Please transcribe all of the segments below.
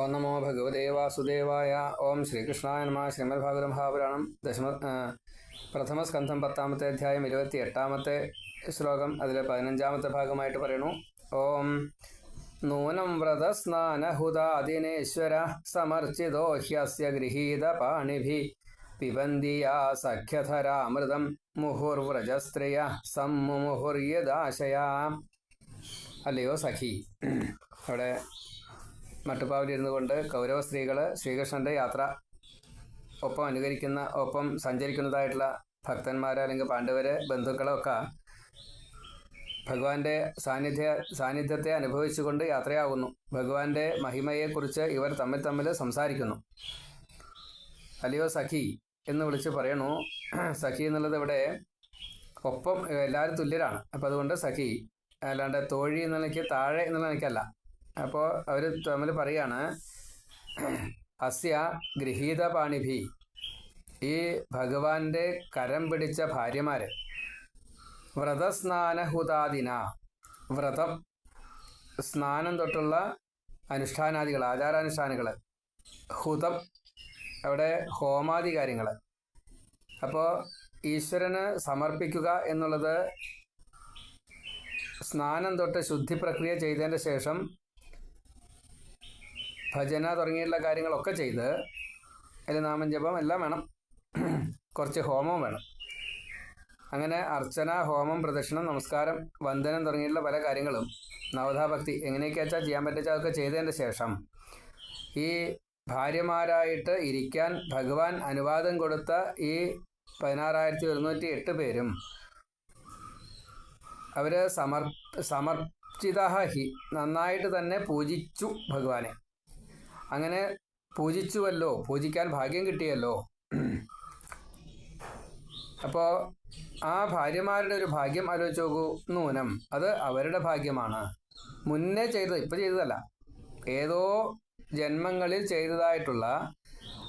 ഓം നമോ ഭഗവതേ വാസുദേവായ. ഓം ശ്രീകൃഷ്ണായ നമ. ശ്രീമദ് ഭാഗവത മഹാപുരാണം. ദശമ പ്രഥമ സ്കന്ധം പത്താമത്തെ അധ്യായം ഇരുപത്തി എട്ടാമത്തെ ശ്ലോകം. അതിലെ പതിനഞ്ചാമത്തെ ഭാഗമായിട്ട് പറയണു ഓം നൂനം വ്രതസ്നാനഹുതാദിനേശ്വര സമർച്ചിതോ ഹ്യസ്യ ഗൃഹീത പാണിഭി പിബന്തിയാ സഖ്യധരാമൃതം മുഹുർവ്രജസ്ത്രിയ സമ്മുമുഹുർയദാശയാ അല്ലയോ സഖി? അവിടെ മട്ടുപ്പാവിലിരുന്നു കൊണ്ട് കൗരവ സ്ത്രീകൾ ശ്രീകൃഷ്ണന്റെ യാത്ര ഒപ്പം അനുകരിക്കുന്ന ഒപ്പം സഞ്ചരിക്കുന്നതായിട്ടുള്ള ഭക്തന്മാരെ അല്ലെങ്കിൽ പാണ്ഡവരെ ബന്ധുക്കളൊക്കെ ഭഗവാന്റെ സാന്നിധ്യ സാന്നിധ്യത്തെ അനുഭവിച്ചുകൊണ്ട് യാത്രയാകുന്നു ഭഗവാന്റെ മഹിമയെക്കുറിച്ച് ഇവർ തമ്മിൽ തമ്മിൽ സംസാരിക്കുന്നു. അലിയോ സഖി എന്ന് വിളിച്ച് പറയണു. സഖി എന്നുള്ളത് ഇവിടെ ഒപ്പം എല്ലാവരും തുല്യരാണ്. അപ്പം അതുകൊണ്ട് സഖി അല്ലാണ്ട് തോഴി എന്ന നിലയ്ക്ക് താഴെ എന്നുള്ള നിലയ്ക്കല്ല. അപ്പോൾ അവർ തമ്മിൽ പറയാണ് അസ്യ ഗൃഹീത പാണിഭി ഈ ഭഗവാന്റെ കരം പിടിച്ച ഭാര്യമാര്. വ്രതസ്നാനഹുതാദിന വ്രതം സ്നാനം തൊട്ടുള്ള അനുഷ്ഠാനാദികൾ ആചാരാനുഷ്ഠാനങ്ങൾ ഹുതം അവിടെ ഹോമാദി കാര്യങ്ങൾ അപ്പോൾ ഈശ്വരന് സമർപ്പിക്കുക എന്നുള്ളത് സ്നാനം തൊട്ട് ശുദ്ധി പ്രക്രിയ ചെയ്തതിന്റെ ശേഷം ഭജന തുടങ്ങിയിട്ടുള്ള കാര്യങ്ങളൊക്കെ ചെയ്ത് അതിൽ നാമം ജപം എല്ലാം വേണം. കുറച്ച് ഹോമം വേണം. അങ്ങനെ അർച്ചന ഹോമം പ്രദക്ഷിണം നമസ്കാരം വന്ദനം തുടങ്ങിയിട്ടുള്ള പല കാര്യങ്ങളും നവതാഭക്തി എങ്ങനെയൊക്കെ വെച്ചാൽ ചെയ്യാൻ പറ്റുക അതൊക്കെ ചെയ്തതിന്റെ ശേഷം ഈ ഭാര്യമാരായിട്ട് ഇരിക്കാൻ ഭഗവാൻ അനുവാദം കൊടുത്ത ഈ പതിനാറായിരത്തി ഒരുന്നൂറ്റി എട്ട് പേരും അവർ സമർ സമർപ്പിത ഹി നന്നായിട്ട് തന്നെ പൂജിച്ചു ഭഗവാനെ. അങ്ങനെ പൂജിച്ചുവല്ലോ. പൂജിക്കാൻ ഭാഗ്യം കിട്ടിയല്ലോ. അപ്പോ ആ ഭാര്യമാരുടെ ഒരു ഭാഗ്യം ആലോചിച്ച് നോക്കൂ. നൂനം. അത് അവരുടെ ഭാഗ്യമാണ്. മുന്നേ ചെയ്തത് ഇപ്പം ചെയ്തതല്ല. ഏതോ ജന്മങ്ങളിൽ ചെയ്തതായിട്ടുള്ള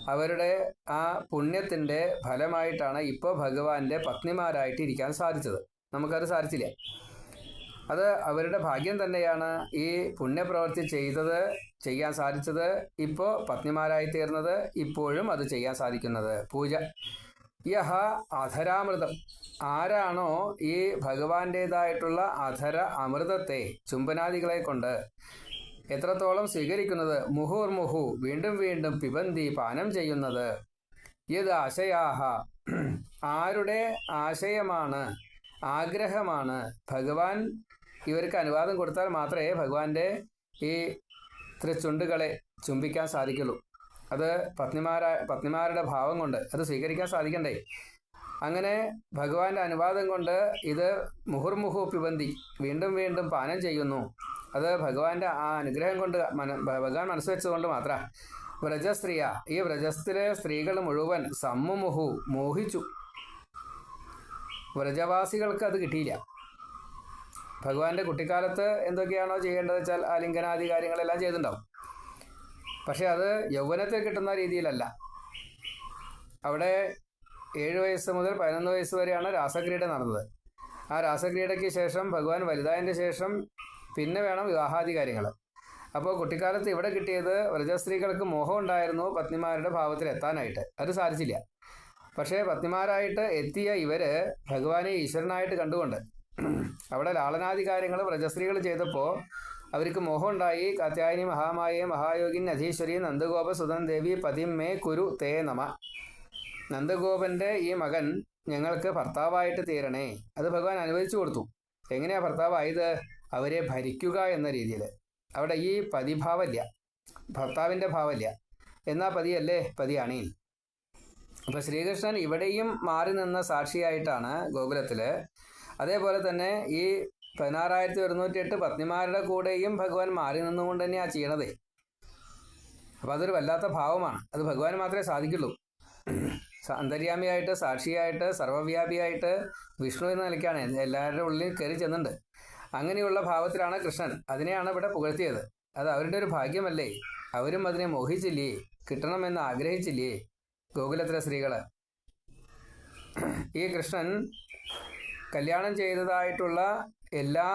അവരുടെ ആ പുണ്യത്തിന്റെ ഫലമായിട്ടാണ് ഇപ്പോൾ ഭഗവാന്റെ പത്നിമാരായിട്ട് ഇരിക്കാൻ സാധിച്ചത്. നമുക്കത് സാധിച്ചില്ല? അത് അവരുടെ ഭാഗ്യം തന്നെയാണ് ഈ പുണ്യപ്രവൃത്തി ചെയ്തത് ചെയ്യാൻ സാധിച്ചത്. ഇപ്പോൾ പത്നിമാരായി തീർന്നത് ഇപ്പോഴും അത് ചെയ്യാൻ സാധിക്കുന്നത്. പൂജ. യഹ അധരാമൃതം. ആരാണോ ഈ ഭഗവാന്റേതായിട്ടുള്ള അധര അമൃതത്തെ ചുംബനാദികളെ കൊണ്ട് എത്രത്തോളം സ്വീകരിക്കുന്നത്? മുഹുർ മുഹു വീണ്ടും വീണ്ടും പിബന്തി പാനം ചെയ്യുന്നത്. ഇത് ആശയാഹ. ആരുടെ ആശയമാണ്? ആഗ്രഹമാണ്. ഭഗവാൻ ഇവർക്ക് അനുവാദം കൊടുത്താൽ മാത്രമേ ഭഗവാന്റെ ഈ തൃച്ചുണ്ടുകളെ ചുംബിക്കാൻ സാധിക്കുള്ളൂ. അത് പത്നിമാരാ പത്നിമാരുടെ ഭാവം കൊണ്ട് അത് സ്വീകരിക്കാൻ സാധിക്കണ്ടേ? അങ്ങനെ ഭഗവാന്റെ അനുവാദം കൊണ്ട് ഇത് മുഹുർമുഹു പിബന്തി വീണ്ടും വീണ്ടും പാനം ചെയ്യുന്നു. അത് ഭഗവാന്റെ ആ അനുഗ്രഹം കൊണ്ട് മന ഭഗവാൻ മനസ്സ് വെച്ചതുകൊണ്ട് മാത്രം. വ്രജസ്ത്രീയ ഈ വ്രജസ്ത്രീയ സ്ത്രീകൾ മുഴുവൻ സമ്മുമുഹു മോഹിച്ചു. വ്രജവാസികൾക്ക് അത് കിട്ടിയില്ല. ഭഗവാന്റെ കുട്ടിക്കാലത്ത് എന്തൊക്കെയാണോ ചെയ്യേണ്ടത് വെച്ചാൽ ആലിംഗനാദി കാര്യങ്ങളെല്ലാം ചെയ്തിട്ടുണ്ടാവും. പക്ഷെ അത് യൗവനത്തിൽ കിട്ടുന്ന രീതിയിലല്ല. അവിടെ ഏഴ് വയസ്സ് മുതൽ പതിനൊന്ന് വയസ്സ് വരെയാണ് രാസക്രീഡ നടന്നത്. ആ രാസക്രീഡയ്ക്ക് ശേഷം ഭഗവാൻ വലുതായതിന്റെ ശേഷം പിന്നെ വേണം വിവാഹാദി കാര്യങ്ങൾ അപ്പോൾ കുട്ടിക്കാലത്ത് ഇവിടെ കിട്ടിയത് വ്രജസ്ത്രീകൾക്ക് മോഹം ഉണ്ടായിരുന്നു പത്നിമാരുടെ ഭാവത്തിൽ എത്താനായിട്ട് അത് സാധിച്ചില്ല. പക്ഷേ പത്നിമാരായിട്ട് എത്തിയ ഇവർ ഭഗവാനെ ഈശ്വരനായിട്ട് കണ്ടുകൊണ്ട് അവിടെ ലാളനാദി കാര്യങ്ങൾ വ്രജസ്ത്രീകൾ ചെയ്തപ്പോൾ അവർക്ക് മോഹമുണ്ടായി. കാത്യായനി മഹാമായേ മഹായോഗിൻ അധീശ്വരി നന്ദഗോപ സുതൻ ദേവി പതിം മേ കുരു തേ നമ. നന്ദഗോപന്റെ ഈ മകൻ ഞങ്ങൾക്ക് ഭർത്താവായിട്ട് തീരണേ. അത് ഭഗവാൻ അനുവദിച്ചു കൊടുത്തു. എങ്ങനെയാ ഭർത്താവായത്? അവരെ ഭരിക്കുക എന്ന രീതിയിൽ അവിടെ ഈ പതിഭാവല്ല ഭർത്താവിന്റെ ഭാവല്ല എന്നാ പതിയല്ലേ? പതിയാണീ അപ്പൊ ശ്രീകൃഷ്ണൻ ഇവിടെയും മാറി നിന്ന സാക്ഷിയായിട്ടാണ് ഗോകുലത്തിൽ. അതേപോലെ തന്നെ ഈ പതിനാറായിരത്തി ഒരുന്നൂറ്റി എട്ട് പത്നിമാരുടെ കൂടെയും ഭഗവാൻ മാറി നിന്നുകൊണ്ട് തന്നെയാണ് ചെയ്യണത്. അപ്പൊ അതൊരു വല്ലാത്ത ഭാവമാണ്. അത് ഭഗവാൻ മാത്രമേ സാധിക്കുള്ളൂ. അന്തര്യാമിയായിട്ട് സാക്ഷിയായിട്ട് സർവവ്യാപിയായിട്ട് വിഷ്ണു എന്ന നിലയ്ക്കാണ് എല്ലാവരുടെ ഉള്ളിൽ കയറി ചെന്നുണ്ട്. അങ്ങനെയുള്ള ഭാവത്തിലാണ് കൃഷ്ണൻ. അതിനെയാണ് ഇവിടെ പുകഴ്ത്തിയത്. അത് അവരുടെ ഒരു ഭാഗ്യമല്ലേ? അവരും അതിനെ മോഹിച്ചില്ലേ? കിട്ടണമെന്ന് ആഗ്രഹിച്ചില്ലേ? ഗോകുലത്തിലെ സ്ത്രീകൾ. ഈ കൃഷ്ണൻ കല്യാണം ചെയ്തതായിട്ടുള്ള എല്ലാ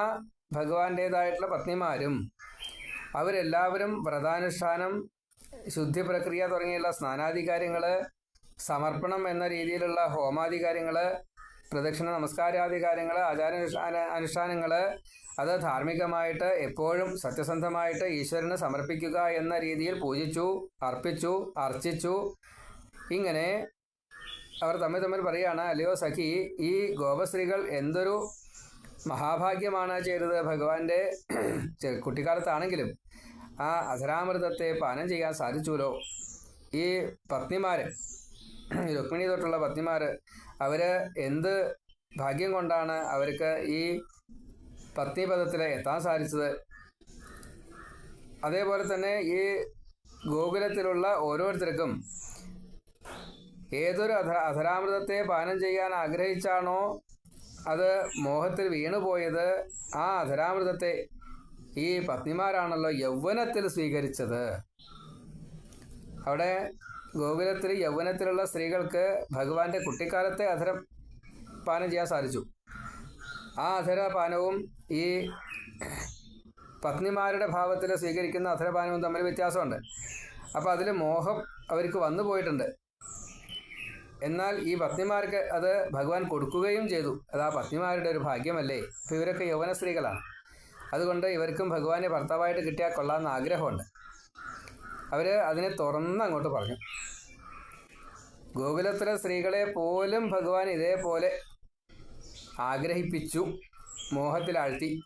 ഭഗവാന്റേതായിട്ടുള്ള പത്നിമാരും അവരെല്ലാവരും വ്രതാനുഷ്ഠാനം ശുദ്ധി പ്രക്രിയ തുടങ്ങിയുള്ള സ്നാനാധികാര്യങ്ങൾ സമർപ്പണം എന്ന രീതിയിലുള്ള ഹോമാധികാര്യങ്ങൾ പ്രദക്ഷിണ നമസ്കാരാധികാരങ്ങൾ ആചാരാനുഷ്ഠാന അനുഷ്ഠാനങ്ങൾ അത് ധാർമ്മികമായിട്ട് എപ്പോഴും സത്യസന്ധമായിട്ട് ഈശ്വരന് സമർപ്പിക്കുക എന്ന രീതിയിൽ പൂജിച്ചു അർപ്പിച്ചു അർച്ചിച്ചു ഇങ്ങനെ അവർ തമ്മിൽ തമ്മിൽ പറയുകയാണ് അല്ലയോ സഖി ഈ ഗോപസ്ത്രീകൾ എന്തൊരു മഹാഭാഗ്യമാണ് ചെയ്തത്? ഭഗവാന്റെ കുട്ടിക്കാലത്താണെങ്കിലും ആ അധരാമൃതത്തെ പാനം ചെയ്യാൻ സാധിച്ചുല്ലോ ഈ പത്നിമാര് രുക്മിണി തൊട്ടുള്ള പത്നിമാര് അവർ എന്ത് ഭാഗ്യം കൊണ്ടാണ് അവർക്ക് ഈ പത്നിപദത്തിൽ എത്താൻ സാധിച്ചത്? അതേപോലെ തന്നെ ഈ ഗോകുലത്തിലുള്ള ഓരോരുത്തർക്കും ഏതൊരു അധ അധരാമൃതത്തെ പാനം ചെയ്യാൻ ആഗ്രഹിച്ചാണോ അത് മോഹത്തിൽ വീണുപോയത് ആ അധരാമൃതത്തെ ഈ പത്നിമാരാണല്ലോ യൗവനത്തിൽ സ്വീകരിച്ചത്. അവിടെ ഗോകുലത്തിൽ യൗവനത്തിലുള്ള സ്ത്രീകൾക്ക് ഭഗവാന്റെ കുട്ടിക്കാലത്തെ അധരം പാനം ചെയ്യാൻ സാധിച്ചു. ആ അധരപാനവും ഈ പത്നിമാരുടെ ഭാവത്തിൽ സ്വീകരിക്കുന്ന അധരപാനവും തമ്മിൽ വ്യത്യാസമുണ്ട്. അപ്പോൾ അതിൽ മോഹം അവർക്ക് വന്നു പോയിട്ടുണ്ട് എന്നാൽ ഈ പത്നിമാർക്ക് അത് ഭഗവാൻ കൊടുക്കുകയും ചെയ്തു. അത് ആ പത്നിമാരുടെ ഒരു ഭാഗ്യമല്ലേ? അപ്പോൾ ഇവരൊക്കെ യൗവന സ്ത്രീകളാണ്. അതുകൊണ്ട് ഇവർക്കും ഭഗവാനെ ഭർത്താവായിട്ട് കിട്ടിയാൽ കൊള്ളാമെന്ന് ആഗ്രഹമുണ്ട്. അവർ അതിനെ തുറന്ന് അങ്ങോട്ട് പറഞ്ഞു. ഗോകുലത്തിലെ സ്ത്രീകളെ പോലും ഭഗവാൻ ഇതേപോലെ ആഗ്രഹിപ്പിച്ചു മോഹത്തിലാഴ്ത്തി.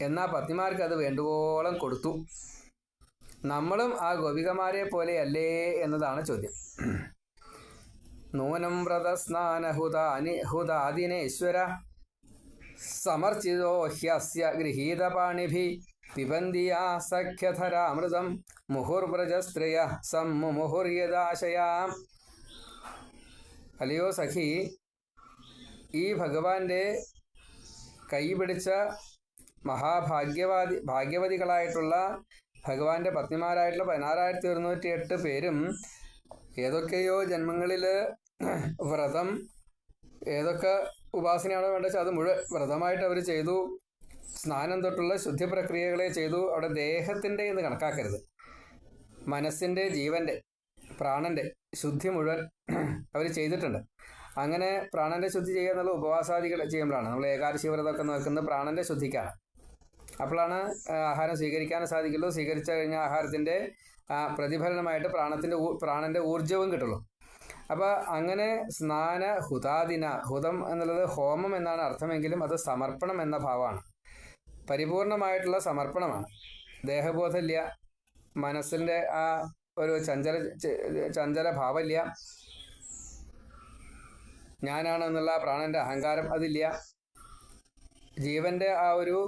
എന്നാൽ പത്നിമാർക്ക് അത് വേണ്ടുവോളം കൊടുത്തു. നമ്മളും ആ ഗോപികമാരെ പോലെയല്ലേ എന്നതാണ് ചോദ്യം. നൂനം വ്രതസ്നാനഹുതാനി ഹുതാദിനേശ്വര. സമർച്ചിതോ ഹ്യസ്യ ഗൃഹീതപാണിഭി പിബന്തിയാ സഖ്യധരാമൃതം മുഹുർവ്രജസ്ത്രിയ സമ്മുമുഹുർയദാശയാം അല്ലയോ സഖി ഈ ഭഗവാന്റെ കൈപിടിച്ച മഹാഭാഗ്യവാദി ഭാഗ്യവതികളായിട്ടുള്ള ഭഗവാന്റെ പത്നിമാരായിട്ടുള്ള പതിനാറായിരത്തി ഒരുന്നൂറ്റി എട്ട് പേരും ഏതൊക്കെയോ ജന്മങ്ങളിൽ വ്രതം ഏതൊക്കെ ഉപാസനയാണോ വേണ്ടത് വെച്ചാൽ അത് മുഴുവൻ വ്രതമായിട്ട് അവർ ചെയ്തു. സ്നാനം തൊട്ടുള്ള ശുദ്ധി പ്രക്രിയകളെ ചെയ്തു. അവിടെ ദേഹത്തിന്റെ എന്ന് കണക്കാക്കരുത്. മനസ്സിന്റെ ജീവന്റെ പ്രാണന്റെ ശുദ്ധി മുഴുവൻ അവർ ചെയ്തിട്ടുണ്ട്. അങ്ങനെ പ്രാണന്റെ ശുദ്ധി ചെയ്യുക എന്നുള്ള ഉപവാസാദികൾ ചെയ്യുമ്പോഴാണ്. നമ്മൾ ഏകാദശി വ്രതമൊക്കെ നോക്കുന്നത് പ്രാണന്റെ ശുദ്ധിക്കാണ്. അപ്പോഴാണ് ആഹാരം സ്വീകരിക്കാനും സാധിക്കുള്ളൂ. സ്വീകരിച്ചു കഴിഞ്ഞ ആഹാരത്തിന്റെ പ്രതിഫലനമായിട്ട് പ്രാണത്തിന്റെ പ്രാണന്റെ ഊർജവും കിട്ടുള്ളൂ. അപ്പോൾ അങ്ങനെ സ്നാന ഹുതാദിന ഹുതം എന്നുള്ളത് ഹോമം എന്നാണ് അർത്ഥമെങ്കിലും അത് സമർപ്പണം എന്ന ഭാവമാണ്. പരിപൂർണമായിട്ടുള്ള സമർപ്പണമാണ്. ദേഹബോധമില്ല മനസ്സിന്റെ ആ ഒരു ചഞ്ചല ചഞ്ചല ഭാവമില്ല. ഞാനാണ് എന്നുള്ള പ്രാണന്റെ അഹങ്കാരം അതില്ല. ജീവന്റെ ആ ഒരു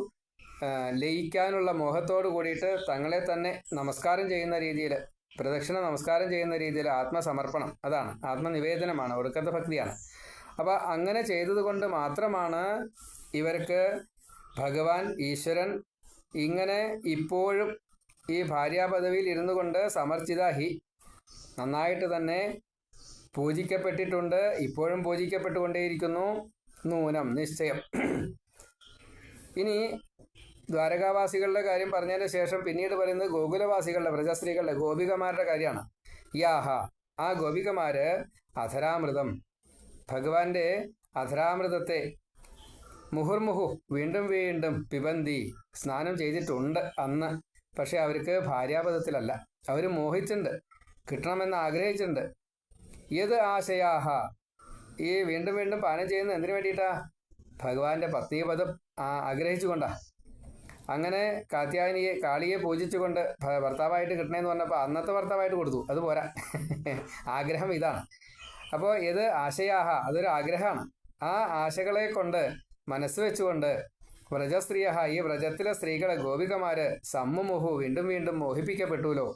ലയിക്കാനുള്ള മോഹത്തോട് കൂടിയിട്ട് തങ്ങളെ തന്നെ നമസ്കാരം ചെയ്യുന്ന രീതിയിൽ പ്രദക്ഷിണ നമസ്കാരം ചെയ്യുന്ന രീതിയിൽ ആത്മസമർപ്പണം. അതാണ്. ആത്മനിവേദനമാണ്. ഒടുക്കത്തെ ഭക്തിയാണ്. അപ്പോൾ അങ്ങനെ ചെയ്തതുകൊണ്ട് മാത്രമാണ് ഇവർക്ക് ഭഗവാൻ ഈശ്വരൻ ഇങ്ങനെ ഇപ്പോഴും ഈ ഭാര്യാപദവിയിൽ ഇരുന്നു കൊണ്ട് സമർച്ചിത ഹി. നന്നായിട്ട് തന്നെ പൂജിക്കപ്പെട്ടിട്ടുണ്ട്. ഇപ്പോഴും പൂജിക്കപ്പെട്ടുകൊണ്ടേയിരിക്കുന്നു. നൂനം. നിശ്ചയം. ഇനി ദ്വാരകാവാസികളുടെ കാര്യം പറഞ്ഞതിന് ശേഷം പിന്നീട് പറയുന്നത് ഗോകുലവാസികളുടെ വ്രജസ്ത്രീകളുടെ ഗോപികമാരുടെ കാര്യമാണ്. യാഹ ആ ഗോപികമാര് അധരാമൃതം. ഭഗവാന്റെ അധരാമൃതത്തെ മുഹുർമുഹു വീണ്ടും വീണ്ടും പിബന്തി സ്നാനം ചെയ്തിട്ടുണ്ട് അന്ന്. പക്ഷെ അവർക്ക് ഭാര്യാപദത്തിലല്ല. അവർ മോഹിച്ചിട്ടുണ്ട്. കിട്ടണമെന്ന് ആഗ്രഹിച്ചിട്ടുണ്ട്. ഏത് ആശയാഹ. ഈ വീണ്ടും വീണ്ടും പാനം ചെയ്യുന്നത് എന്തിനു വേണ്ടിയിട്ടാ? ഭഗവാന്റെ പത്നീപദം ആഗ്രഹിച്ചുകൊണ്ടാ. അങ്ങനെ കാത്യായനിയെ കാളിയെ പൂജിച്ചുകൊണ്ട് ഭർത്താവായിട്ട് കിട്ടണമെന്ന് പറഞ്ഞപ്പോൾ അന്നത്തെ ഭർത്താവായിട്ട് കൊടുത്തു. അത് പോരാ. ആഗ്രഹം ഇതാണ്. അപ്പോൾ ഇത് ആശയാഹ അതൊരു ആഗ്രഹമാണ്. ആ ആശകളെ കൊണ്ട് മനസ്സ് വെച്ചുകൊണ്ട് വ്രജസ്ത്രീയ ഈ വ്രജത്തിലെ സ്ത്രീകളെ ഗോപികമാര് സമ്മുമുഹു വീണ്ടും വീണ്ടും മോഹിപ്പിക്കപ്പെട്ടുല്ലോ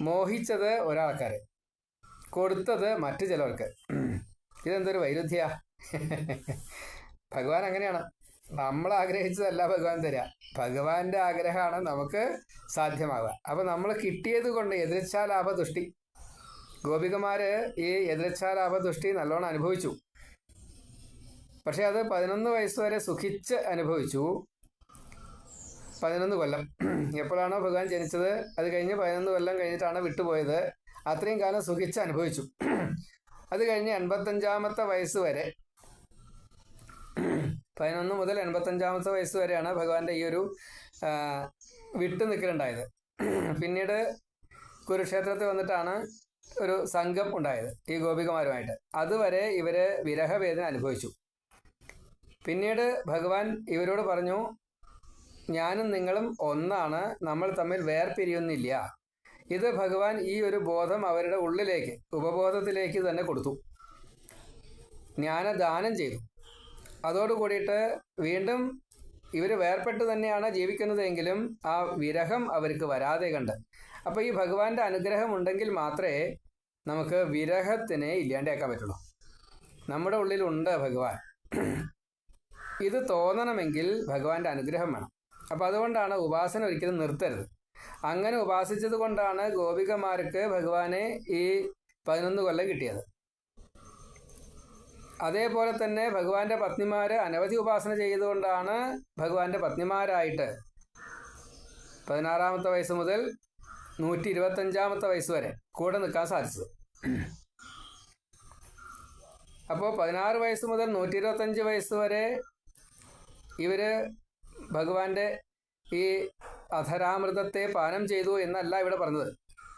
മോഹിച്ചത് ഒരാൾക്കാര്. കൊടുത്തത് മറ്റു ചിലർക്ക് ഇതെന്തൊരു വൈരുദ്ധ്യ. ഭഗവാൻ അങ്ങനെയാണ്. നമ്മൾ ആഗ്രഹിച്ചതല്ല ഭഗവാൻ തരിക. ഭഗവാന്റെ ആഗ്രഹമാണ് നമുക്ക് സാധ്യമാവുക. അപ്പൊ നമ്മൾ കിട്ടിയത് കൊണ്ട് എതിർച്ചാലാഭ ദുഷ്ടി ഗോപികമാര് ഈ എതിർച്ചാലാഭ ദുഷ്ടി നല്ലോണം അനുഭവിച്ചു. പക്ഷെ അത് പതിനൊന്ന് വയസ്സ് വരെ സുഖിച്ച് അനുഭവിച്ചു. പതിനൊന്ന് കൊല്ലം. എപ്പോഴാണോ ഭഗവാൻ ജനിച്ചത് അത് കഴിഞ്ഞ് പതിനൊന്ന് കൊല്ലം കഴിഞ്ഞിട്ടാണ് വിട്ടുപോയത്. അത്രയും കാലം സുഖിച്ച് അനുഭവിച്ചു. അത് കഴിഞ്ഞ് എൺപത്തഞ്ചാമത്തെ വയസ്സ് വരെ പതിനൊന്ന് മുതൽ എൺപത്തഞ്ചാമത്തെ വയസ്സ് വരെയാണ് ഭഗവാന്റെ ഈ ഒരു വിട്ടു നിൽക്കലുണ്ടായത് പിന്നീട് കുരുക്ഷേത്രത്തിൽ വന്നിട്ടാണ് ഒരു സംഘം ഉണ്ടായത് ഈ ഗോപികമാരുമായിട്ട്. അതുവരെ ഇവർ വിരഹവേദന അനുഭവിച്ചു. പിന്നീട് ഭഗവാൻ ഇവരോട് പറഞ്ഞു ഞാനും നിങ്ങളും ഒന്നാണ് നമ്മൾ തമ്മിൽ വേർപിരിയുന്നില്ല. ഇത് ഭഗവാൻ ഈ ഒരു ബോധം അവരുടെ ഉള്ളിലേക്ക് ഉപബോധത്തിലേക്ക് തന്നെ കൊടുത്തു. ജ്ഞാനദാനം ചെയ്തു. അതോട് കൂടിയിട്ട് വീണ്ടും ഇവർ വേർപെട്ട് തന്നെയാണ് ജീവിക്കുന്നതെങ്കിലും ആ വിരഹം അവർക്ക് വരാതെ കണ്ട്. അപ്പോൾ ഈ ഭഗവാന്റെ അനുഗ്രഹം ഉണ്ടെങ്കിൽ മാത്രമേ നമുക്ക് വിരഹത്തിനെ ഇല്ലാണ്ടാക്കാൻ പറ്റുള്ളൂ. നമ്മുടെ ഉള്ളിലുണ്ട് ഭഗവാൻ. ഇത് തോന്നണമെങ്കിൽ ഭഗവാന്റെ അനുഗ്രഹം വേണം. അപ്പോൾ അതുകൊണ്ടാണ് ഉപാസന ഒരിക്കലും നിർത്തരുത്. അങ്ങനെ ഉപാസിച്ചത് കൊണ്ടാണ് ഗോപികമാർക്ക് ഭഗവാനെ ഈ പതിനൊന്ന് കൊല്ലം കിട്ടിയത്. അതേപോലെ തന്നെ ഭഗവാന്റെ പത്നിമാര് അനവധി ഉപാസന ചെയ്തുകൊണ്ടാണ് ഭഗവാന്റെ പത്നിമാരായിട്ട് പതിനാറാമത്തെ വയസ്സ് മുതൽ നൂറ്റി ഇരുപത്തഞ്ചാമത്തെ വയസ്സ് വരെ കൂടെ നിൽക്കാൻ സാധിച്ചത്. അപ്പോൾ പതിനാറ് വയസ്സ് മുതൽ നൂറ്റി ഇരുപത്തഞ്ച് വയസ്സ് വരെ ഇവർ ഭഗവാന്റെ ഈ അധരാമൃതത്തെ പാനം ചെയ്തു എന്നല്ല ഇവിടെ പറഞ്ഞത്.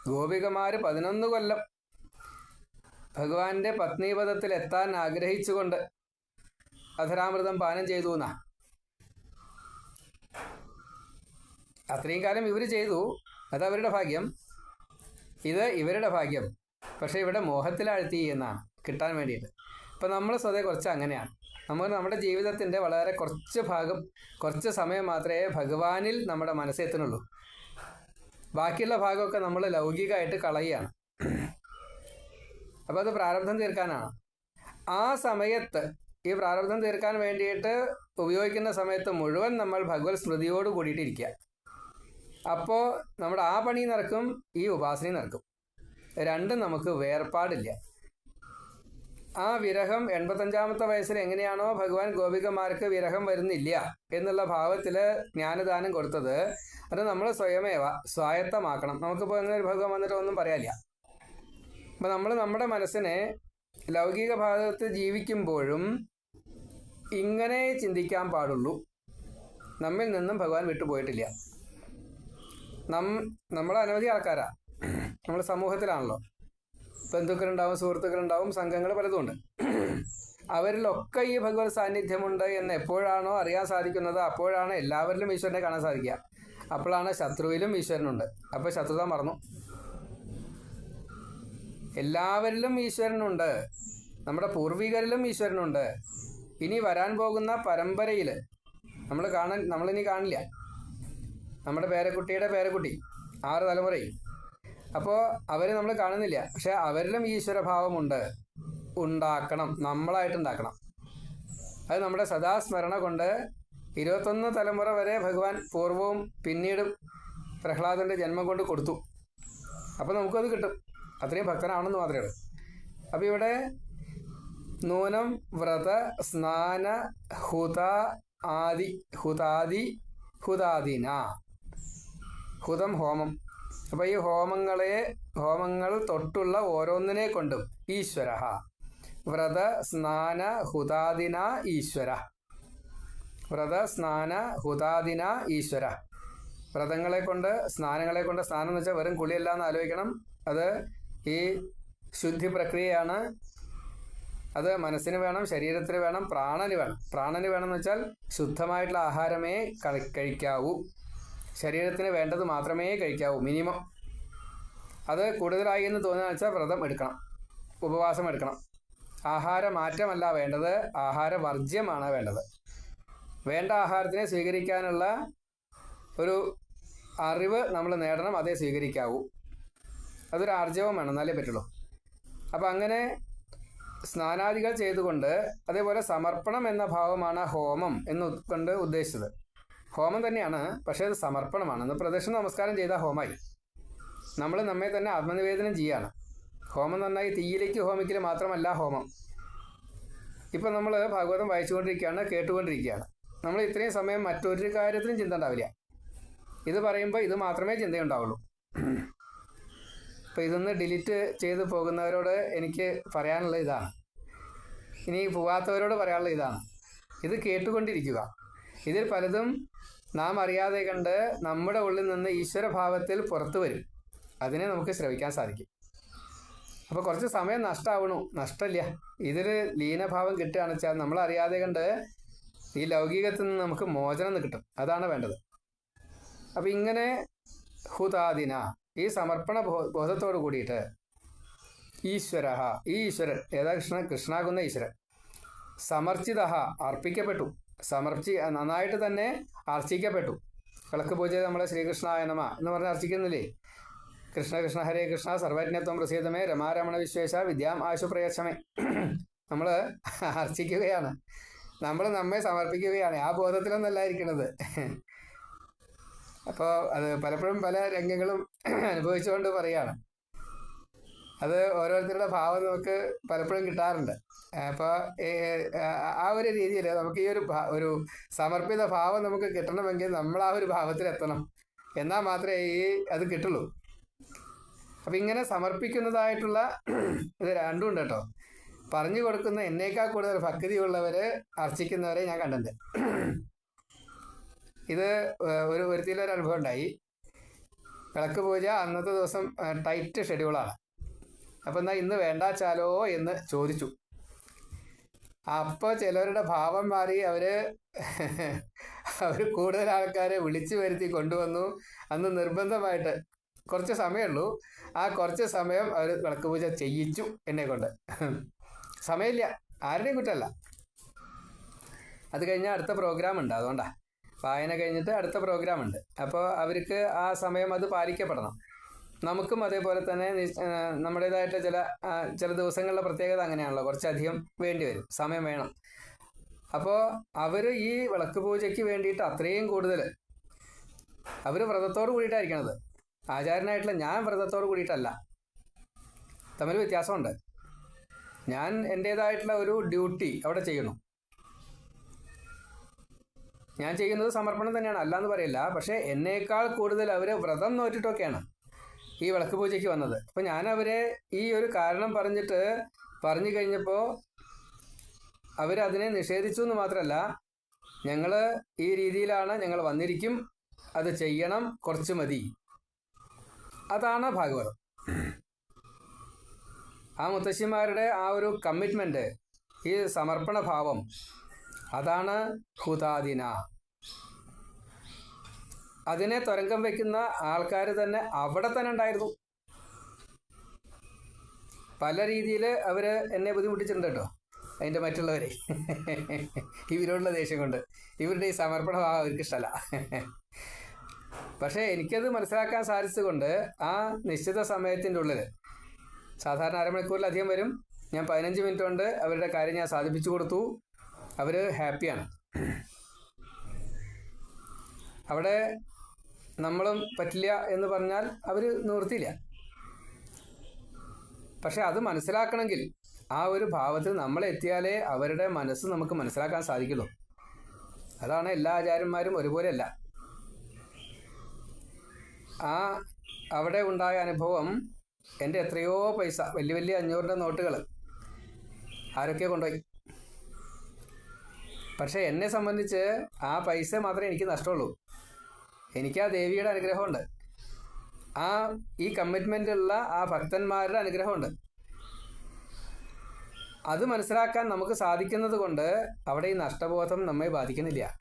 ഗോപികമാര് പതിനൊന്ന് കൊല്ലം ഭഗവാന്റെ പത്നീപദത്തിൽ എത്താൻ ആഗ്രഹിച്ചുകൊണ്ട് അധരാമൃതം പാനം ചെയ്തു എന്നാ. അത്രയും കാലം ഇവർ ചെയ്തു. അത് അവരുടെ ഭാഗ്യം. ഇത് ഇവരുടെ ഭാഗ്യം. പക്ഷേ ഇവിടെ മോഹത്തിലാഴ്ത്തി എന്നാണ് കിട്ടാൻ വേണ്ടിയിട്ട്. അപ്പം നമ്മൾ സ്വതേ കുറച്ച് അങ്ങനെയാണ്. നമ്മൾ നമ്മുടെ ജീവിതത്തിന്റെ വളരെ കുറച്ച് ഭാഗം കുറച്ച് സമയം മാത്രമേ ഭഗവാനിൽ നമ്മുടെ മനസ്സെത്തുന്നുള്ളൂ. ബാക്കിയുള്ള ഭാഗമൊക്കെ നമ്മൾ ലൗകികമായിട്ട് കളയുകയാണ്. അപ്പോൾ അത് പ്രാരബ്ധം തീർക്കാനാണ് ആ സമയത്ത് ഈ പ്രാരബ്ധം തീർക്കാൻ വേണ്ടിയിട്ട് ഉപയോഗിക്കുന്ന സമയത്ത് മുഴുവൻ നമ്മൾ ഭഗവത് സ്മൃതിയോട് കൂടിയിട്ടിരിക്കുക അപ്പോൾ നമ്മുടെ ആ പണി നടക്കും ഈ ഉപാസന നടക്കും. രണ്ടും നമുക്ക് വേർപാടില്ല. ആ വിരഹം എൺപത്തഞ്ചാമത്തെ വയസ്സിൽ എങ്ങനെയാണോ ഭഗവാൻ ഗോപികമാർക്ക് വിരഹം വരുന്നില്ല എന്നുള്ള ഭാവത്തിൽ ജ്ഞാനദാനം കൊടുത്തത് അത് നമ്മൾ സ്വയമേവ സ്വായത്തമാക്കണം. നമുക്കിപ്പോൾ അങ്ങനെ ഒരു ഭഗവാൻ വന്നിട്ട് ഒന്നും പറയാനില്ല. അപ്പം നമ്മൾ നമ്മുടെ മനസ്സിനെ ലൗകിക ഭാഗത്ത് ജീവിക്കുമ്പോഴും ഇങ്ങനെ ചിന്തിക്കാൻ പാടുള്ളൂ. നമ്മിൽ നിന്നും ഭഗവാൻ വിട്ടുപോയിട്ടില്ല. നം നമ്മൾ അനവധി ആൾക്കാരാ. നമ്മൾ സമൂഹത്തിലാണല്ലോ. ബന്ധുക്കളുണ്ടാവും സുഹൃത്തുക്കളുണ്ടാവും സംഘങ്ങൾ പലതുമുണ്ട് അവരിലൊക്കെ ഈ ഭഗവത് സാന്നിധ്യമുണ്ട് എന്ന് എപ്പോഴാണോ അറിയാൻ സാധിക്കുന്നത് അപ്പോഴാണ് എല്ലാവരിലും ഈശ്വരനെ കാണാൻ സാധിക്കുക. അപ്പോഴാണ് ശത്രുവിലും ഈശ്വരനുണ്ട്. അപ്പോൾ ശത്രുത മറന്നു. എല്ലാവരിലും ഈശ്വരനുണ്ട്. നമ്മുടെ പൂർവികരിലും ഈശ്വരനുണ്ട്. ഇനി വരാൻ പോകുന്ന പരമ്പരയിൽ നമ്മൾ കാണാൻ നമ്മളിനി കാണില്ല. നമ്മുടെ പേരക്കുട്ടിയുടെ പേരക്കുട്ടി ആറ് തലമുറയും. അപ്പോൾ അവർ നമ്മൾ കാണുന്നില്ല. പക്ഷെ അവരിലും ഈശ്വരഭാവമുണ്ട്. ഉണ്ടാക്കണം. നമ്മളായിട്ട് ഉണ്ടാക്കണം. അത് നമ്മുടെ സദാസ്മരണ കൊണ്ട് ഇരുപത്തൊന്ന് തലമുറ വരെ ഭഗവാൻ പൂർവവും പിന്നീടും പ്രഹ്ലാദന്റെ ജന്മം കൊണ്ട് കൊടുത്തു. അപ്പോൾ നമുക്കത് കിട്ടും. അത്രയും ഭക്തനാണെന്ന് മാത്രമേ ഉള്ളൂ. ഇവിടെ നൂനം വ്രത സ്നാന ഹുത ആദി ഹുതാദി ഹുതാദിന ഹുതം ഹോമം. അപ്പോൾ ഈ ഹോമങ്ങളെ ഹോമങ്ങൾ തൊട്ടുള്ള ഓരോന്നിനെ കൊണ്ടും ഈശ്വര. വ്രത സ്നാന ഹുതാദിന ഈശ്വര. വ്രത സ്നാന ഹുതാദിന ഈശ്വര. വ്രതങ്ങളെ കൊണ്ട് സ്നാനങ്ങളെ കൊണ്ട് സ്നാനം എന്ന് വെച്ചാൽ വെറും കുളിയല്ല എന്ന് ആലോചിക്കണം. അത് ഈ ശുദ്ധി പ്രക്രിയയാണ്. അത് മനസ്സിന് വേണം ശരീരത്തിന് വേണം പ്രാണന് വേണം. പ്രാണന് വേണമെന്ന് വെച്ചാൽ ശുദ്ധമായിട്ടുള്ള ആഹാരമേ കഴിക്കാവൂ. ശരീരത്തിന് വേണ്ടത് മാത്രമേ കഴിക്കാവൂ മിനിമം. അത് കൂടുതലായി എന്ന് തോന്നുക വെച്ചാൽ വ്രതം എടുക്കണം ഉപവാസം എടുക്കണം. ആഹാര മാറ്റമല്ല വേണ്ടത് ആഹാര വർജ്യമാണ് വേണ്ടത്. വേണ്ട ആഹാരത്തിനെ സ്വീകരിക്കാനുള്ള ഒരു അറിവ് നമ്മൾ നേടണം അതേ സ്വീകരിക്കാവൂ. അതൊരു ആർജവം വേണം എന്നാലേ പറ്റുള്ളൂ. അപ്പം അങ്ങനെ സ്നാനാദികൾ ചെയ്തുകൊണ്ട് അതേപോലെ സമർപ്പണം എന്ന ഭാവമാണ് ഹോമം എന്ന് കൊണ്ട് ഉദ്ദേശിച്ചത്. ഹോമം തന്നെയാണ് പക്ഷേ അത് സമർപ്പണമാണ്. എന്ന് പ്രദക്ഷിണ നമസ്കാരം ചെയ്താൽ ഹോമായി. നമ്മൾ നമ്മെ തന്നെ ആത്മനിവേദനം ചെയ്യാണ്. ഹോമം നന്നായി തീയിലേക്ക് ഹോമിക്കൽ മാത്രമല്ല ഹോമം. ഇപ്പം നമ്മൾ ഭാഗവതം വായിച്ചുകൊണ്ടിരിക്കുകയാണ് കേട്ടുകൊണ്ടിരിക്കുകയാണ്. നമ്മൾ ഇത്രയും സമയം മറ്റൊരു കാര്യത്തിനും ചിന്ത ഉണ്ടാവില്ല. ഇത് പറയുമ്പോൾ ഇത് മാത്രമേ ചിന്തയുണ്ടാവുള്ളൂ. അപ്പോൾ ഇതൊന്ന് ഡിലീറ്റ് ചെയ്ത് പോകുന്നവരോട് എനിക്ക് പറയാനുള്ള ഇതാണ്. ഇനി പോവാത്തവരോട് പറയാനുള്ള ഇതാണ്. ഇത് കേട്ടുകൊണ്ടിരിക്കുക. ഇതിൽ പലതും നാം അറിയാതെ കണ്ട് നമ്മുടെ ഉള്ളിൽ നിന്ന് ഈശ്വരഭാവത്തിൽ പുറത്തു വരും. അതിനെ നമുക്ക് ശ്രവിക്കാൻ സാധിക്കും. അപ്പോൾ കുറച്ച് സമയം നഷ്ടമാവണു നഷ്ടമില്ല ഇതിൽ ലീനഭാവം കിട്ടുകയാണെന്ന് വെച്ചാൽ നമ്മൾ അറിയാതെ കണ്ട് ഈ ലൗകികത്തിൽ നിന്ന് നമുക്ക് മോചനം കിട്ടും. അതാണ് വേണ്ടത്. അപ്പം ഇങ്ങനെ ഹുതാദിന ഈ സമർപ്പണ ബോ ബോധത്തോട് കൂടിയിട്ട് ഈശ്വര ഈ ഈശ്വരൻ ഏതാ കൃഷ്ണ കൃഷ്ണാകുന്ന ഈശ്വരൻ സമർച്ചിത അർപ്പിക്കപ്പെട്ടു. സമർച്ചി നന്നായിട്ട് തന്നെ അർച്ചിക്കപ്പെട്ടു. വിളക്ക് പൂജ നമ്മളെ ശ്രീകൃഷ്ണായ നമ എന്ന് പറഞ്ഞ് അർച്ചിക്കുന്നില്ലേ? കൃഷ്ണ കൃഷ്ണ ഹരേ കൃഷ്ണ സർവജ്ഞത്വം പ്രസീതമേ രമാരമണ വിശ്വേശ വിദ്യാം ആശു പ്രയച്ഛമേ നമ്മൾ അർച്ചിക്കുകയാണ്. നമ്മൾ നമ്മെ സമർപ്പിക്കുകയാണ്. ആ ബോധത്തിലൊന്നല്ല ഇരിക്കുന്നത് അപ്പോൾ അത് പലപ്പോഴും പല രംഗങ്ങളും അനുഭവിച്ചുകൊണ്ട് പറയാണ് അത് ഓരോരുത്തരുടെ ഭാവം നമുക്ക് പലപ്പോഴും കിട്ടാറുണ്ട്. അപ്പോൾ ആ ഒരു രീതിയിൽ നമുക്ക് ഈ ഒരു ഒരു സമർപ്പിത ഭാവം നമുക്ക് കിട്ടണമെങ്കിൽ നമ്മൾ ആ ഒരു ഭാവത്തിലെത്തണം. എന്നാൽ മാത്രമേ ഈ അത് കിട്ടുള്ളൂ. അപ്പം ഇങ്ങനെ സമർപ്പിക്കുന്നതായിട്ടുള്ള ഇത് രണ്ടും ഉണ്ട് കേട്ടോ. പറഞ്ഞു കൊടുക്കുന്ന എന്നേക്കാൾ കൂടുതൽ ഭക്തിയുള്ളവർ അർച്ചിക്കുന്നവരെ ഞാൻ കണ്ടിട്ടുണ്ട്. ഇത് ഒരു ഒരുത്തിലൊരു അനുഭവം ഉണ്ടായി. വിളക്ക് പൂജ അന്നത്തെ ദിവസം ടൈറ്റ് ഷെഡ്യൂളാണ്. അപ്പം എന്നാൽ ഇന്ന് വേണ്ടാച്ചാലോ എന്ന് ചോദിച്ചു. അപ്പോൾ ചിലവരുടെ ഭാവം മാറി അവർ അവർ കൂടുതൽ ആൾക്കാരെ വിളിച്ചു വരുത്തി കൊണ്ടുവന്നു. അന്ന് നിർബന്ധമായിട്ട് കുറച്ച് സമയമുള്ളൂ. ആ കുറച്ച് സമയം അവർ വിളക്ക് പൂജ ചെയ്യിച്ചു എന്നെ കൊണ്ട്. സമയമില്ല. ആരുടെയും കുറ്റമല്ല. അത് കഴിഞ്ഞാൽ അടുത്ത പ്രോഗ്രാം ഉണ്ട് അതുകൊണ്ടാണ് വായന കഴിഞ്ഞിട്ട് അടുത്ത പ്രോഗ്രാം ഉണ്ട്. അപ്പോൾ അവർക്ക് ആ സമയം അത് പാലിക്കപ്പെടണം. നമുക്കും അതേപോലെ തന്നെ നമ്മുടേതായിട്ട് ചില ചില ദിവസങ്ങളിലെ പ്രത്യേകത അങ്ങനെയാണല്ലോ. കുറച്ചധികം വേണ്ടി വരും. സമയം വേണം. അപ്പോൾ അവർ ഈ വിളക്ക് പൂജയ്ക്ക് വേണ്ടിയിട്ട് അത്രയും കൂടുതൽ അവർ വ്രതത്തോട് കൂടിയിട്ടായിരിക്കണത് ആചാരനായിട്ടുള്ള ഞാൻ വ്രതത്തോട് കൂടിയിട്ടല്ല. തമ്മിൽ വ്യത്യാസമുണ്ട്. ഞാൻ എന്റേതായിട്ടുള്ള ഒരു ഡ്യൂട്ടി അവിടെ ചെയ്യണം. ഞാൻ ചെയ്യുന്നത് സമർപ്പണം തന്നെയാണ് അല്ലാന്ന് പറയില്ല. പക്ഷേ എന്നേക്കാൾ കൂടുതൽ അവർ വ്രതം നോറ്റിട്ടൊക്കെയാണ് ഈ വിളക്ക് പൂജയ്ക്ക് വന്നത്. അപ്പം ഞാൻ അവരെ ഈ ഒരു കാരണം പറഞ്ഞിട്ട് പറഞ്ഞു കഴിഞ്ഞപ്പോൾ അവരതിനെ നിഷേധിച്ചു എന്ന് മാത്രമല്ല ഞങ്ങൾ ഈ രീതിയിലാണ് ഞങ്ങൾ വന്നിരിക്കും അത് ചെയ്യണം കുറച്ച് മതി. അതാണ് ഭാഗവതം. ആ മുത്തശ്ശിമാരുടെ ആ ഒരു കമ്മിറ്റ്മെന്റ് ഈ സമർപ്പണ ഭാവം അതാണ് ഹുതാദിന അതിനെ തുരങ്കം വെക്കുന്ന ആൾക്കാർ തന്നെ അവിടെ തന്നെ ഉണ്ടായിരുന്നു. പല രീതിയിൽ അവർ എന്നെ ബുദ്ധിമുട്ടിച്ചിട്ടുണ്ട് കേട്ടോ അതിന്റെ മറ്റുള്ളവരെ. ഇവരോടുള്ള ദേഷ്യം കൊണ്ട്. ഇവരുടെ ഈ സമർപ്പണ ഭാവം അവർക്ക് ഇഷ്ടമല്ല. പക്ഷേ എനിക്കത് മനസ്സിലാക്കാൻ സാധിച്ചതുകൊണ്ട് ആ നിശ്ചിത സമയത്തിന്റെ ഉള്ളിൽ സാധാരണ അരമണിക്കൂറിലധികം വരും. ഞാൻ പതിനഞ്ച് മിനിറ്റ് കൊണ്ട് അവരുടെ കാര്യം ഞാൻ സാധിപ്പിച്ചു കൊടുത്തു. അവർ ഹാപ്പിയാണ്. അവിടെ നമ്മളും പറ്റില്ല എന്ന് പറഞ്ഞാൽ അവർ നിവൃത്തിയില്ല. പക്ഷെ അത് മനസ്സിലാക്കണമെങ്കിൽ ആ ഒരു ഭാവത്തിൽ നമ്മൾ എത്തിയാലേ അവരുടെ മനസ്സ് നമുക്ക് മനസ്സിലാക്കാൻ സാധിക്കുള്ളൂ. അതാണ് എല്ലാ ആചാര്യന്മാരും ഒരുപോലെയല്ല ആ അവിടെ ഉണ്ടായ അനുഭവം എന്റെ എത്രയോ പൈസ വലിയ വലിയ അഞ്ഞൂറിന്റെ നോട്ടുകൾ ആരൊക്കെ കൊണ്ടുപോയി. പക്ഷേ എന്നെ സംബന്ധിച്ച് ആ പൈസ മാത്രമേ എനിക്ക് നഷ്ടമുള്ളൂ. എനിക്ക് ആ ദേവിയുടെ അനുഗ്രഹമുണ്ട്. ആ ഈ കമ്മിറ്റ്മെന്റുള്ള ആ ഭക്തന്മാരുടെ അനുഗ്രഹമുണ്ട്. അത് മനസ്സിലാക്കാൻ നമുക്ക് സാധിക്കുന്നത് കൊണ്ട് അവിടെ ഈ നഷ്ടബോധം നമ്മെ ബാധിക്കുന്നില്ല.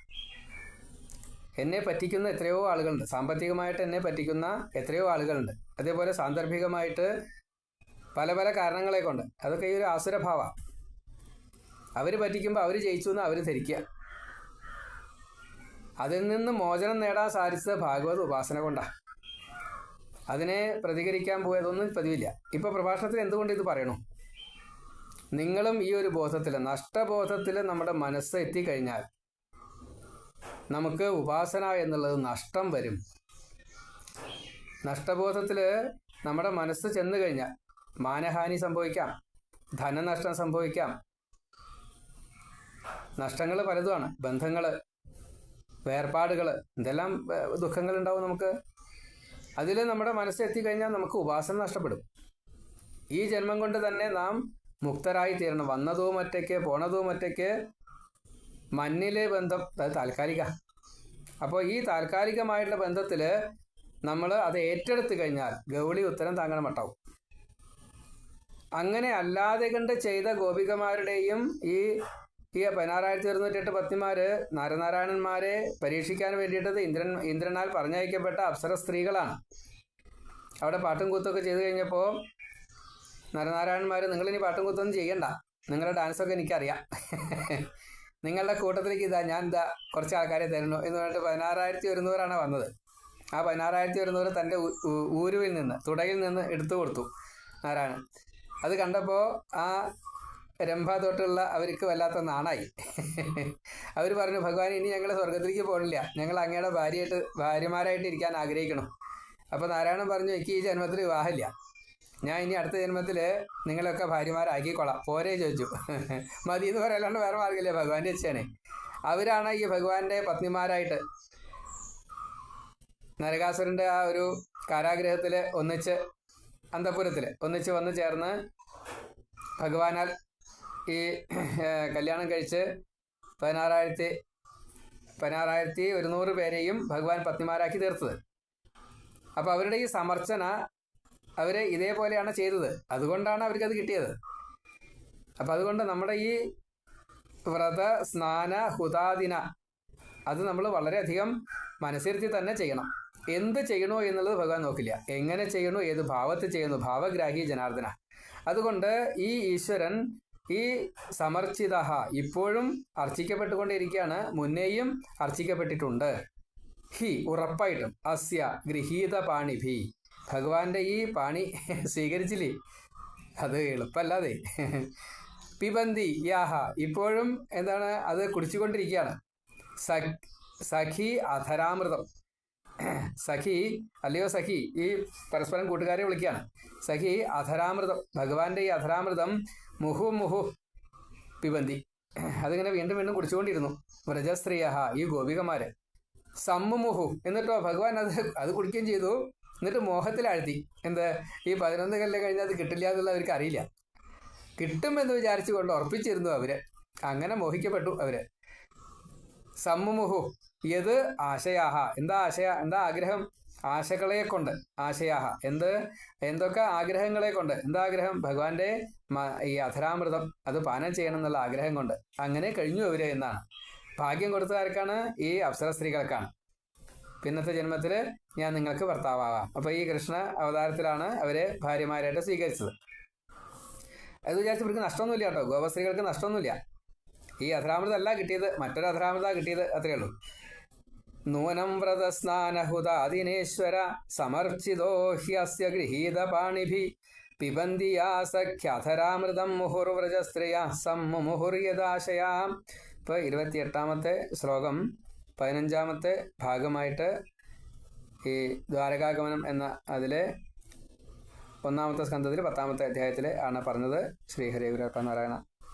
എന്നെ പറ്റിക്കുന്ന എത്രയോ ആളുകളുണ്ട്. സാമ്പത്തികമായിട്ട് എന്നെ പറ്റിക്കുന്ന എത്രയോ ആളുകളുണ്ട്. അതേപോലെ സാന്ദർഭികമായിട്ട് പല പല കാരണങ്ങളെ കൊണ്ട് അതൊക്കെ ഈ ഒരു ആസുരഭാവമാണ് അവർ പറ്റിക്കുമ്പോൾ അവർ ജയിച്ചു എന്ന് അവർ ധരിക്കുക അതിൽ നിന്ന് മോചനം നേടാൻ സാധിച്ചത് ഭാഗവത ഉപാസന കൊണ്ടാണ് അതിനെ പ്രതികരിക്കാൻ പോയതൊന്നും പതിവില്ല. ഇപ്പോൾ പ്രഭാഷണത്തിൽ എന്തുകൊണ്ട് ഇത് പറയണു? നിങ്ങളും ഈ ഒരു ബോധത്തിൽ നഷ്ടബോധത്തിൽ നമ്മുടെ മനസ്സ് എത്തിക്കഴിഞ്ഞാൽ നമുക്ക് ഉപാസന എന്നുള്ളത് നഷ്ടം വരും. നഷ്ടബോധത്തിൽ നമ്മുടെ മനസ്സ് ചെന്നു കഴിഞ്ഞാൽ മാനഹാനി സംഭവിക്കാം. ധനനഷ്ടം സംഭവിക്കാം. നഷ്ടങ്ങൾ പലതുമാണ്. ബന്ധങ്ങൾ വേർപാടുകൾ ഇതെല്ലാം ദുഃഖങ്ങൾ ഉണ്ടാവും നമുക്ക്? അതിൽ നമ്മുടെ മനസ്സെത്തിക്കഴിഞ്ഞാൽ നമുക്ക് ഉപാസന നഷ്ടപ്പെടും. ഈ ജന്മം കൊണ്ട് തന്നെ നാം മുക്തരായി തീരണം വന്നതും ഒറ്റയ്ക്ക് പോണതും ഒറ്റയ്ക്ക് മണ്ണിലെ ബന്ധം അത് താൽക്കാലിക. അപ്പോൾ ഈ താൽക്കാലികമായിട്ടുള്ള ബന്ധത്തിൽ നമ്മൾ അത് ഏറ്റെടുത്തു കഴിഞ്ഞാൽ ഗൗളി ഉത്തരം താങ്കൾ മട്ടാവും അങ്ങനെ അല്ലാതെ കണ്ട് ചെയ്ത ഗോപികമാരുടെയും ഈ ഈ പതിനാറായിരത്തി ഒരുന്നൂറ്റി എട്ട് പത്നിമാര് നരനാരായണന്മാരെ പരീക്ഷിക്കാൻ വേണ്ടിയിട്ടത് ഇന്ദ്രൻ ഇന്ദ്രനാൽ പറഞ്ഞയക്കപ്പെട്ട അപ്സര സ്ത്രീകളാണ്. അവിടെ പാട്ടും കൂത്തൊക്കെ ചെയ്തു കഴിഞ്ഞപ്പോൾ നരനാരായണന്മാർ നിങ്ങളിനി പാട്ടും കൂത്തൊന്നും ചെയ്യണ്ട. നിങ്ങളുടെ ഡാൻസൊക്കെ എനിക്കറിയാം. നിങ്ങളുടെ കൂട്ടത്തിലേക്ക് ഇതാ ഞാൻ ഇതാ കുറച്ച് ആൾക്കാരെ തരുന്നു. എന്ന് പറഞ്ഞിട്ട് പതിനാറായിരത്തി ഒരുന്നൂറാണ് വന്നത്. ആ പതിനാറായിരത്തി ഒരുന്നൂറ് തന്റെ ഊരുവിൽ നിന്ന് തുടയിൽ നിന്ന് എടുത്തു കൊടുത്തു നാരായണൻ. അത് കണ്ടപ്പോൾ ആ രംഭ തൊട്ടുള്ള അവർക്ക് വല്ലാത്ത നാണായി. അവർ പറഞ്ഞു ഭഗവാൻ ഇനി ഞങ്ങൾ സ്വർഗത്തിലേക്ക് പോകണില്ല ഞങ്ങൾ അങ്ങയുടെ ഭാര്യയായിട്ട് ഭാര്യമാരായിട്ട് ഇരിക്കാൻ ആഗ്രഹിക്കണം. അപ്പോൾ നാരായണൻ പറഞ്ഞു എനിക്ക് ഈ ജന്മത്തിൽ വിവാഹമില്ല. ഞാൻ ഇനി അടുത്ത ജന്മത്തിൽ നിങ്ങളൊക്കെ ഭാര്യമാരാക്കിക്കൊള്ളാം പോരേ ചോദിച്ചു. മതി എന്ന് പറയാനാണ് വേറെ മാർഗമില്ല ഭഗവാന്റെ ഇച്ഛയാണ്. അവരാണ് ഈ ഭഗവാന്റെ പത്നിമാരായിട്ട് നരകാസുരന്റെ ആ ഒരു കാരാഗ്രഹത്തിൽ ഒന്നിച്ച് അന്തപുരത്തിൽ ഒന്നിച്ച് വന്നു ചേർന്ന് ഭഗവാനാൽ ഈ കല്യാണം കഴിച്ച് പതിനാറായിരത്തി പതിനാറായിരത്തി ഒരുന്നൂറ് പേരെയും ഭഗവാൻ പത്നിമാരാക്കി തീർത്തത്. അപ്പോൾ അവരുടെ ഈ സമർച്ചന അവരെ ഇതേപോലെയാണ് ചെയ്തത്. അതുകൊണ്ടാണ് അവർക്കത് കിട്ടിയത്. അപ്പം അതുകൊണ്ട് നമ്മുടെ ഈ വ്രത സ്നാന ഹുതാദിന അത് നമ്മൾ വളരെയധികം മനസ്സിരുത്തി തന്നെ ചെയ്യണം. എന്ത് ചെയ്യണോ എന്നുള്ളത് ഭഗവാൻ നോക്കില്ല. എങ്ങനെ ചെയ്യണോ ഏത് ഭാവത്തിൽ ചെയ്യുന്നു ഭാവഗ്രാഹി ജനാർദ്ദന. അതുകൊണ്ട് ഈ ഈശ്വരൻ ഈ സമർച്ചിത ഇപ്പോഴും അർച്ചിക്കപ്പെട്ടുകൊണ്ടിരിക്കുകയാണ്. മുന്നേയും അർച്ചിക്കപ്പെട്ടിട്ടുണ്ട്. ഹി ഉറപ്പായിട്ടും. അസ്യ ഗൃഹീത പാണിഭി. ഭഗവാന്റെ ഈ പാണി സ്വീകരിച്ചില്ലേ? അത് എളുപ്പമല്ലാതെ. പിബന്തി യാഹ ഇപ്പോഴും എന്താണ് അത് കുടിച്ചുകൊണ്ടിരിക്കുകയാണ്. സഖി അധരാമൃതം. സഖി അല്ലയോ സഖി ഈ പരസ്പരം കൂട്ടുകാരെ വിളിക്കുകയാണ്. സഖി അധരാമൃതം ഭഗവാന്റെ ഈ അധരാമൃതം മുഹു മുഹു പിബന്തി. അതിങ്ങനെ വീണ്ടും വീണ്ടും കുടിച്ചുകൊണ്ടിരുന്നു. വ്രജസ്ത്രീയ ഈ ഗോപികമാര്. സമ്മുമുഹു എന്നിട്ടോ ഭഗവാൻ അത് അത് കുടിക്കുകയും ചെയ്തു. എന്നിട്ട് മോഹത്തിലാഴ്ത്തി. എന്ത്? ഈ പതിനൊന്ന് കല്ല് കഴിഞ്ഞാൽ അത് കിട്ടില്ല എന്നുള്ള അവർക്ക് അറിയില്ല. കിട്ടുമെന്ന് വിചാരിച്ചുകൊണ്ട് ഉറപ്പിച്ചിരുന്നു അവർ. അങ്ങനെ മോഹിക്കപ്പെട്ടു അവർ. സമ്മുമുഹു യത് ആശയാഹ. എന്താ ആശയ? എന്താ ആഗ്രഹം? ആശകളെ കൊണ്ട് ആശയാഹ. എന്ത്? എന്തൊക്കെ ആഗ്രഹങ്ങളെ കൊണ്ട് എന്താ ആഗ്രഹം? ഭഗവാന്റെ ഈ അധരാമൃതം അത് പാനം ചെയ്യണം എന്നുള്ള ആഗ്രഹം കൊണ്ട്. അങ്ങനെ കഴിഞ്ഞു അവർ എന്നാണ്. ഭാഗ്യം കൊടുത്ത ആർക്കാണ്? ഈ അപ്സര സ്ത്രീകൾക്കാണ്. പിന്നത്തെ ജന്മത്തിൽ ഞാൻ നിങ്ങൾക്ക് ഭർത്താവാം അപ്പൊ ഈ കൃഷ്ണ അവതാരത്തിലാണ് അവരെ ഭാര്യമാരായിട്ട് സ്വീകരിച്ചത്. അത് വിചാരിച്ച് ഇവർക്ക് നഷ്ടമൊന്നുമില്ല കേട്ടോ. ഗോപസ്ത്രീകൾക്ക് നഷ്ടമൊന്നുമില്ല. ഈ അധരാമൃതമല്ല കിട്ടിയത്. മറ്റൊരു അധരാമൃത കിട്ടിയത്. അത്രയേ ഉള്ളൂ. നൂനം വ്രതസ്നാനഹുതാദിനേശ്വര സമർച്ചിതോ ഹ്യസ്യ ഗൃഹീത പാണിഭി പിബന്തിയാ സഖ്യധരാമൃതം മുഹുർവ്രജസ്ത്രീയ സമ്മുഹുർയദാശയാം ഇപ്പോൾ ഇരുപത്തിയെട്ടാമത്തെ ശ്ലോകം പതിനഞ്ചാമത്തെ ഭാഗമായിട്ട് ഈ ദ്വാരകാഗമനം എന്ന അതിലെ ഒന്നാമത്തെ സ്കന്ധത്തിൽ പത്താമത്തെ അധ്യായത്തിലെ ആണ് പറഞ്ഞത് ശ്രീഹരി ഗുരുപ്പ നാരായണ.